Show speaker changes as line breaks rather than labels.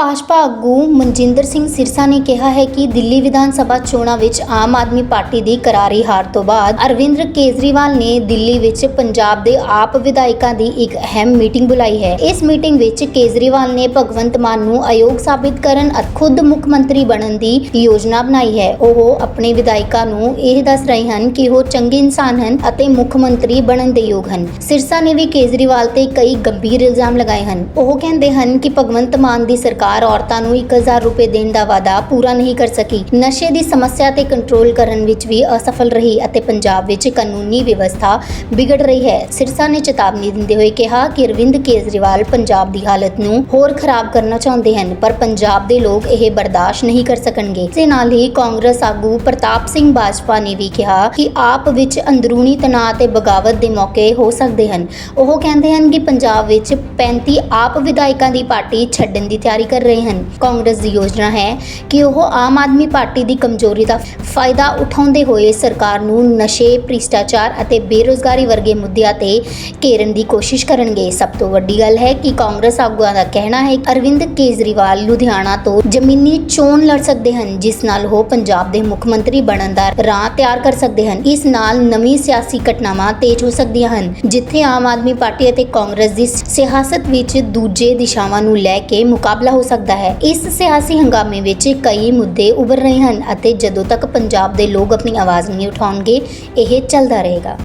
ਭਾਜਪਾ ਆਗੂ ਮਨਜਿੰਦਰ ਸਿੰਘ ਸਿਰਸਾ ਨੇ ਕਿਹਾ ਹੈ ਕਿ ਦਿੱਲੀ ਵਿਧਾਨ ਸਭਾ ਚੋਣਾਂ ਵਿੱਚ ਆਮ ਆਦਮੀ ਪਾਰਟੀ ਦੀ ਕਰਾਰੀ ਹਾਰ ਤੋਂ ਬਾਅਦ ਅਰਵਿੰਦ ਕੇਜਰੀਵਾਲ ਨੇ ਦਿੱਲੀ ਵਿੱਚ ਪੰਜਾਬ ਦੇ ਆਪ ਵਿਧਾਇਕਾਂ ਦੀ ਇੱਕ ਅਹਿਮ ਮੀਟਿੰਗ ਬੁਲਾਈ ਹੈ। ਇਸ ਮੀਟਿੰਗ ਵਿੱਚ ਕੇਜਰੀਵਾਲ ਨੇ ਭਗਵੰਤ ਮਾਨ ਨੂੰ ਅਯੋਗ ਸਾਬਿਤ ਕਰਨ ਅਤੇ ਖੁਦ ਮੁੱਖ ਮੰਤਰੀ ਬਣਨ ਦੀ ਯੋਜਨਾ ਬਣਾਈ ਹੈ। ਉਹ ਆਪਣੇ ਵਿਧਾਇਕਾਂ ਨੂੰ ਇਹ ਦੱਸ ਰਹੇ ਹਨ ਕਿ ਉਹ ਚੰਗੇ ਇਨਸਾਨ ਹਨ ਅਤੇ ਮੁੱਖ ਮੰਤਰੀ ਬਣਨ ਦੇ ਯੋਗ ਹਨ। ਸਿਰਸਾ ਨੇ ਵੀ ਕੇਜਰੀਵਾਲ ਤੇ ਕਈ ਗੰਭੀਰ ਇਲਜ਼ਾਮ ਲਗਾਏ ਹਨ। ਉਹ ਕਹਿੰਦੇ ਹਨ ਕਿ ਭਗਵੰਤ ਮਾਨ ਦੀ ਸਰਕਾਰ ਔਰਤਾਂ ਨੂੰ 1000 ਰੁਪਏ ਦੇਣ ਦਾ ਵਾਅਦਾ ਪੂਰਾ ਨਹੀਂ ਕਰ ਸਕੀ। ਨਸ਼ੇ ਦੀ ਸਮੱਸਿਆ ਤੇ ਕੰਟਰੋਲ ਕਰਨ ਵਿੱਚ ਵੀ ਅਸਫਲ ਰਹੀ ਅਤੇ ਪੰਜਾਬ ਵਿੱਚ ਕਾਨੂੰਨੀ ਵਿਵਸਥਾ ਵਿਗੜ ਰਹੀ ਹੈ। ਸਿਰਸਾ ਨੇ ਚੇਤਾਵਨੀ ਦਿੰਦੇ ਹੋਏ ਕਿਹਾ ਕਿ ਅਰਵਿੰਦ ਕੇਜਰੀਵਾਲ ਪੰਜਾਬ ਦੀ ਹਾਲਤ ਨੂੰ ਹੋਰ ਖਰਾਬ ਕਰਨਾ ਚਾਹੁੰਦੇ ਹਨ, ਪਰ ਪੰਜਾਬ ਦੇ ਲੋਕ ਇਹ ਬਰਦਾਸ਼ਤ ਨਹੀਂ ਕਰ ਸਕਣਗੇ। ਇਸੇ ਨਾਲ ਹੀ ਕਾਂਗਰਸ ਆਗੂ ਪ੍ਰਤਾਪ ਸਿੰਘ ਬਾਜਵਾ ਨੇ ਵੀ ਕਿਹਾ ਕਿ ਆਪ ਵਿੱਚ ਅੰਦਰੂਨੀ ਤਣਾਅ ਤੇ ਬਗਾਵਤ ਦੇ ਮੌਕੇ ਹੋ ਸਕਦੇ ਹਨ। ਉਹ ਕਹਿੰਦੇ ਹਨ ਕਿ ਪੰਜਾਬ ਵਿੱਚ 35 ਆਪ ਵਿਧਾਇਕਾਂ ਦੀ ਪਾਰਟੀ ਛੱਡਣ ਦੀ ਤਿਆਰੀ ਕਰ ਰਹੇ ਹਨ। ਕਾਂਗਰਸ ਦੀ ਯੋਜਨਾ ਹੈ ਕਿ ਉਹ ਆਮ ਆਦਮੀ ਪਾਰਟੀ ਦੀ ਕਮਜ਼ੋਰੀ ਦਾ ਫਾਇਦਾ ਉਠਾਉਂਦੇ ਹੋਏ ਸਰਕਾਰ ਨੂੰ ਨਸ਼ੇ, ਭ੍ਰਿਸ਼ਟਾਚਾਰ ਅਤੇ ਬੇਰੋਜ਼ਗਾਰੀ ਵਰਗੇ ਮੁੱਦਿਆਂ ਤੇ ਘੇਰਨ ਦੀ ਕੋਸ਼ਿਸ਼ ਕਰਨਗੇ। ਸਭ ਤੋਂ ਵੱਡੀ ਗੱਲ ਹੈ ਕਿ ਕਾਂਗਰਸ ਆਗੂਆਂ ਦਾ ਕਹਿਣਾ ਹੈ ਕਿ ਅਰਵਿੰਦ ਕੇਜਰੀਵਾਲ ਲੁਧਿਆਣਾ ਤੋਂ ਜ਼ਮੀਨੀ ਚੋਣ ਲੜ ਸਕਦੇ ਹਨ, ਜਿਸ ਨਾਲ ਉਹ ਪੰਜਾਬ ਦੇ ਮੁੱਖ ਮੰਤਰੀ ਬਣਨ ਦਾ ਰਾਹ ਤਿਆਰ ਕਰ ਸਕਦੇ ਹਨ। ਇਸ ਨਾਲ ਨਵੀਂ ਸਿਆਸੀ ਘਟਨਾਵਾਂ ਤੇਜ਼ ਹੋ ਸਕਦੀਆਂ ਹਨ, ਜਿੱਥੇ ਆਮ ਆਦਮੀ ਪਾਰਟੀ ਅਤੇ ਕਾਂਗਰਸ ਦੀ ਸਿਆਸਤ ਵਿੱਚ ਦੂਜੇ ਦਿਸ਼ਾਵਾਂ ਨੂੰ ਲੈ ਕੇ ਮੁਕਾਬਲਾ ਹੋ ਸਕਦਾ ਹੈ। ਇਸ ਸਿਆਸੀ ਹੰਗਾਮੇ ਵਿੱਚ ਕਈ ਮੁੱਦੇ ਉੱਭਰ ਰਹੇ ਹਨ ਅਤੇ ਜਦੋਂ ਤੱਕ ਪੰਜਾਬ ਦੇ ਲੋਕ ਆਪਣੀ ਆਵਾਜ਼ ਨਹੀਂ ਉਠਾਉਣਗੇ, ਇਹ ਚੱਲਦਾ ਰਹੇਗਾ।